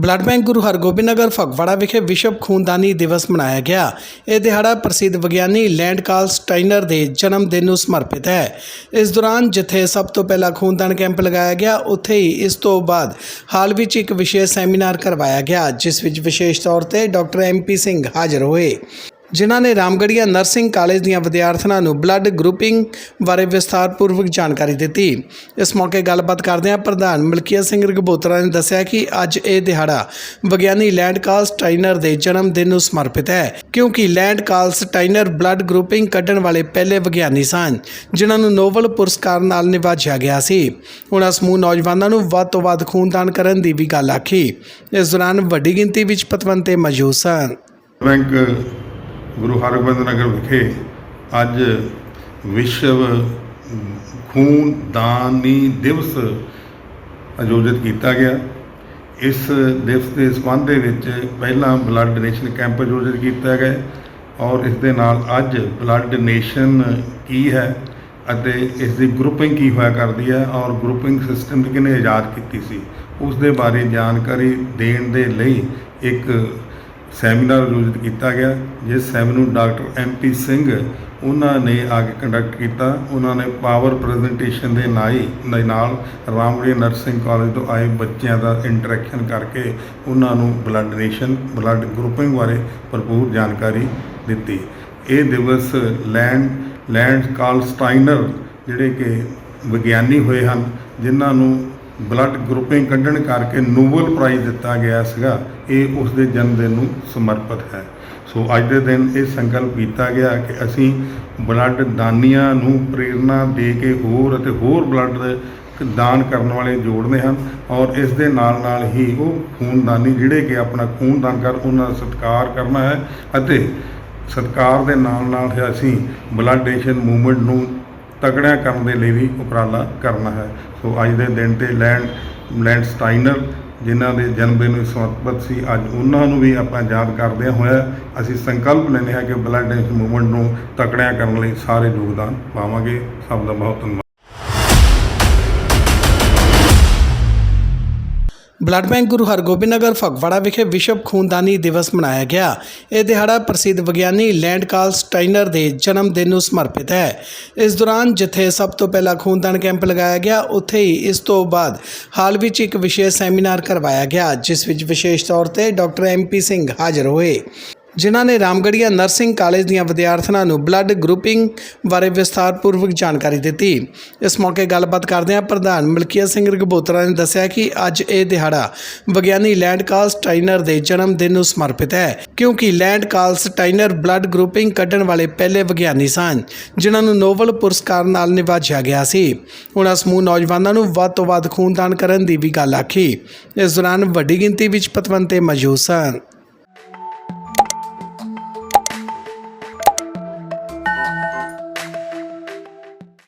Blood bank Guru Hargobind Nagar Phagwara ਵਿਖੇ ਵਿਸ਼ਵ ਖੂਨਦਾਨੀ ਦਿਵਸ ਮਨਾਇਆ ਗਿਆ। ਇਹ ਦਿਹਾੜਾ ਪ੍ਰਸਿੱਧ ਵਿਗਿਆਨੀ ਲੈਂਡ ਕਾਲ ਸਟਾਈਨਰ ਦੇ ਜਨਮ ਦਿਨ ਨੂੰ ਸਮਰਪਿਤ ਹੈ। ਇਸ ਦੌਰਾਨ ਜਿੱਥੇ ਸਭ ਤੋਂ ਪਹਿਲਾਂ ਖੂਨਦਾਨ ਕੈਂਪ ਲਗਾਇਆ ਗਿਆ, ਉੱਥੇ ਹੀ ਇਸ ਤੋਂ ਬਾਅਦ ਹਾਲ ਵਿੱਚ ਇੱਕ ਵਿਸ਼ੇਸ਼ ਸੈਮੀਨਾਰ ਕਰਵਾਇਆ ਗਿਆ, ਜਿਸ ਵਿੱਚ ਵਿਸ਼ੇਸ਼ ਤੌਰ ਤੇ ਡਾਕਟਰ ਐਮਪੀ ਸਿੰਘ ਹਾਜ਼ਰ ਹੋਏ। ਜਿਨ੍ਹਾਂ ਨੇ ਰਾਮਗੜੀਆ ਨਰਸਿੰਗ ਕਾਲਜ ਦੀਆਂ ਵਿਦਿਆਰਥਣਾਂ ਨੂੰ ਬਲੱਡ ਗਰੁੱਪਿੰਗ ਬਾਰੇ ਵਿਸਥਾਰਪੂਰਵਕ ਜਾਣਕਾਰੀ ਦਿੱਤੀ। ਇਸ ਮੌਕੇ ਗੱਲਬਾਤ ਕਰਦਿਆਂ ਪ੍ਰਧਾਨ ਮਲਕੀਆ ਸਿੰਘ ਰਗਬੋਤਰਾ ਨੇ ਦੱਸਿਆ ਕਿ ਅੱਜ ਇਹ ਦਿਹਾੜਾ ਵਿਗਿਆਨੀ ਲੈਂਡ ਕਾਲਸ ਟਾਈਨਰ ਦੇ ਜਨਮ ਦਿਨ ਨੂੰ ਸਮਰਪਿਤ ਹੈ, ਕਿਉਂਕਿ Land Karl Steiner blood grouping ਕੱਢਣ ਵਾਲੇ ਪਹਿਲੇ ਵਿਗਿਆਨੀ ਸਨ, ਜਿਨ੍ਹਾਂ ਨੂੰ ਨੋਬਲ ਪੁਰਸਕਾਰ ਨਾਲ ਨਿਵਾਜਿਆ ਗਿਆ ਸੀ। ਉਹਨਾਂ ਸਮੂਹ ਨੌਜਵਾਨਾਂ ਨੂੰ ਵੱਧ ਤੋਂ ਵੱਧ ਖੂਨਦਾਨ ਕਰਨ ਦੀ ਵੀ ਗੱਲ ਆਖੀ। ਇਸ ਦੌਰਾਨ ਵੱਡੀ ਗਿਣਤੀ ਵਿੱਚ ਪਤਵੰਤੇ ਮੌਜੂਦ ਸਨ। ਬੈਂਕ ਗੁਰੂ ਹਰਗੋਬਿੰਦ ਨਗਰ ਵਿਖੇ ਅੱਜ ਵਿਸ਼ਵ ਖੂਨਦਾਨੀ ਦਿਵਸ ਆਯੋਜਿਤ ਕੀਤਾ ਗਿਆ। ਇਸ ਦਿਵਸ ਦੇ ਸੰਬੰਧ ਦੇ ਵਿੱਚ ਪਹਿਲਾਂ ਬਲੱਡ ਡੋਨੇਸ਼ਨ ਕੈਂਪ ਆਯੋਜਿਤ ਕੀਤਾ ਗਿਆ ਔਰ ਇਸ ਦੇ ਨਾਲ ਅੱਜ ਬਲੱਡ ਡੋਨੇਸ਼ਨ ਕੀ ਹੈ ਅਤੇ ਇਸ ਦੀ ਗਰੁੱਪਿੰਗ ਕੀ ਹੋਇਆ ਕਰਦੀ ਹੈ ਔਰ ਗਰੁੱਪਿੰਗ ਸਿਸਟਮ ਕਿਹਨੇ ਆਜ਼ਾਦ ਕੀਤੀ ਸੀ, ਉਸ ਦੇ ਬਾਰੇ ਜਾਣਕਾਰੀ ਦੇਣ ਦੇ ਲਈ ਇੱਕ ਸੈਮੀਨਾਰ ਆਯੋਜਿਤ ਕੀਤਾ ਗਿਆ, ਜਿਸ ਸੈਮੀਨਾਰ ਨੂੰ ਡਾਕਟਰ ਐਮ ਪੀ ਸਿੰਘ ਉਹਨਾਂ ਨੇ ਆ ਕੇ ਕੰਡਕਟ ਕੀਤਾ। ਉਹਨਾਂ ਨੇ ਪਾਵਰ ਪ੍ਰੈਜੈਂਟੇਸ਼ਨ ਦੇ ਨਾਈ ਦੇ ਨਾਲ ਰਾਮਗੜ੍ਹੀਆ ਨਰਸਿੰਗ ਕਾਲਜ ਤੋਂ ਆਏ ਬੱਚਿਆਂ ਦਾ ਇੰਟਰੈਕਸ਼ਨ ਕਰਕੇ ਉਹਨਾਂ ਨੂੰ ਬਲੱਡ ਡੋਨੇਸ਼ਨ ਬਲੱਡ ਗਰੁੱਪਿੰਗ ਬਾਰੇ ਭਰਪੂਰ ਜਾਣਕਾਰੀ ਦਿੱਤੀ। ਇਹ ਦਿਵਸ ਲੈਂਡ ਲੈਂਡ ਕਾਲ ਸਟਾਈਨਰ ਜਿਹੜੇ ਕਿ ਵਿਗਿਆਨੀ ਹੋਏ ਹਨ, ਜਿਨ੍ਹਾਂ ਨੂੰ ਬਲੱਡ ਗਰੁੱਪਿੰਗ ਕੱਢਣ ਕਰਕੇ ਨੋਬਲ ਪ੍ਰਾਈਜ਼ ਦਿੱਤਾ ਗਿਆ ਸੀਗਾ, ਇਹ ਉਸ ਦੇ ਜਨਮ ਦਿਨ ਨੂੰ ਸਮਰਪਿਤ ਹੈ। ਸੋ ਅੱਜ ਦੇ ਦਿਨ ਇਹ ਸੰਕਲਪ ਕੀਤਾ ਗਿਆ ਕਿ ਅਸੀਂ ਬਲੱਡ ਦਾਨੀਆਂ ਨੂੰ ਪ੍ਰੇਰਣਾ ਦੇ ਕੇ ਹੋਰ ਅਤੇ ਹੋਰ ਬਲੱਡ ਦਾਨ ਕਰਨ ਵਾਲੇ ਜੋੜਦੇ ਹਨ ਔਰ ਇਸ ਦੇ ਨਾਲ ਨਾਲ ਹੀ ਉਹ ਖੂਨਦਾਨੀ ਜਿਹੜੇ ਕਿ ਆਪਣਾ ਖੂਨ ਦਾਨ ਕਰ, ਉਹਨਾਂ ਦਾ ਸਤਿਕਾਰ ਕਰਨਾ ਹੈ ਅਤੇ ਸਤਿਕਾਰ ਦੇ ਨਾਲ ਨਾਲ ਅਸੀਂ ਬਲੱਡ ਡੋਨੇਸ਼ਨ ਮੂਵਮੈਂਟ ਨੂੰ ਤਕੜਿਆਂ ਕਰਨ ਦੇ ਲਈ ਵੀ ਉਪਰਾਲਾ ਕਰਨਾ ਹੈ। ਸੋ ਅੱਜ ਦੇ ਦਿਨ ਤੇ ਲੈਂਡ ਲੈਂਡ ਸਟਾਈਨਰ ਜਿਨ੍ਹਾਂ ਦੇ ਜਨਮ ਦਿਨ ਨੂੰ ਸਮਰਪਿਤ ਸੀ, ਅੱਜ ਉਹਨਾਂ ਨੂੰ ਵੀ ਆਪਾਂ ਯਾਦ ਕਰਦੇ ਹੋਇਆ ਅਸੀਂ ਸੰਕਲਪ ਲੈਂਦੇ ਹਾਂ ਕਿ ਬਲੱਡ ਡੋਨੇਸ਼ਨ ਮੂਵਮੈਂਟ ਨੂੰ ਤਕੜਿਆਂ ਕਰਨ ਲਈ ਸਾਰੇ ਯੋਗਦਾਨ ਪਾਵਾਂਗੇ। ਸਭ ਦਾ ਬਹੁਤ ਧੰਨਵਾਦ। ਬਲੱਡ ਬੈਂਕ ਗੁਰੂ ਹਰਗੋਬਿੰਦ ਨਗਰ ਫਗਵਾੜਾ ਵਿਖੇ ਵਿਸ਼ਵ ਖੂਨਦਾਨੀ ਦਿਵਸ ਮਨਾਇਆ ਗਿਆ। ਇਹ ਦਿਹਾੜਾ ਪ੍ਰਸਿੱਧ ਵਿਗਿਆਨੀ ਲੈਂਡ ਕਾਲ ਸਟਾਈਨਰ ਦੇ ਜਨਮ ਦਿਨ ਨੂੰ ਸਮਰਪਿਤ ਹੈ। ਇਸ ਦੌਰਾਨ ਜਿੱਥੇ ਸਭ ਤੋਂ ਪਹਿਲਾਂ ਖੂਨਦਾਨ ਕੈਂਪ ਲਗਾਇਆ ਗਿਆ, ਉੱਥੇ ਹੀ ਇਸ ਤੋਂ ਬਾਅਦ ਹਾਲ ਵਿੱਚ ਇੱਕ ਵਿਸ਼ੇਸ਼ ਸੈਮੀਨਾਰ ਕਰਵਾਇਆ ਗਿਆ, ਜਿਸ ਵਿੱਚ ਵਿਸ਼ੇਸ਼ ਤੌਰ ਤੇ ਡਾਕਟਰ ਐਮਪੀ ਸਿੰਘ ਹਾਜ਼ਰ ਹੋਏ। ਜਿਨ੍ਹਾਂ ਨੇ ਰਾਮਗੜੀਆ ਨਰਸਿੰਗ ਕਾਲਜ ਦੀਆਂ ਵਿਦਿਆਰਥਣਾਂ ਨੂੰ ਬਲੱਡ ਗਰੁੱਪਿੰਗ ਬਾਰੇ ਵਿਸਥਾਰਪੂਰਵਕ ਜਾਣਕਾਰੀ ਦਿੱਤੀ। ਇਸ ਮੌਕੇ ਗੱਲਬਾਤ ਕਰਦਿਆਂ ਪ੍ਰਧਾਨ ਮਲਕੀਆ ਸਿੰਘ ਰਗਬੋਤਰਾ ਨੇ ਦੱਸਿਆ ਕਿ ਅੱਜ ਇਹ ਦਿਹਾੜਾ ਵਿਗਿਆਨੀ ਲੈਂਡ ਕਾਲ ਸਟਾਈਨਰ ਦੇ ਜਨਮ ਦਿਨ ਨੂੰ ਸਮਰਪਿਤ ਹੈ, ਕਿਉਂਕਿ Land Karl Steiner blood grouping ਕੱਢਣ ਵਾਲੇ ਪਹਿਲੇ ਵਿਗਿਆਨੀ ਸਨ, ਜਿਨ੍ਹਾਂ ਨੂੰ ਨੋਬਲ ਪੁਰਸਕਾਰ ਨਾਲ ਨਿਵਾਜਿਆ ਗਿਆ ਸੀ। ਉਹਨਾਂ ਸਮੂਹ ਨੌਜਵਾਨਾਂ ਨੂੰ ਵੱਧ ਤੋਂ ਵੱਧ ਖੂਨਦਾਨ ਕਰਨ ਦੀ ਵੀ ਗੱਲ ਆਖੀ। ਇਸ ਦੌਰਾਨ ਵੱਡੀ ਗਿਣਤੀ ਵਿੱਚ ਪਤਵੰਤੇ ਮੌਜੂਦ ਸਨ।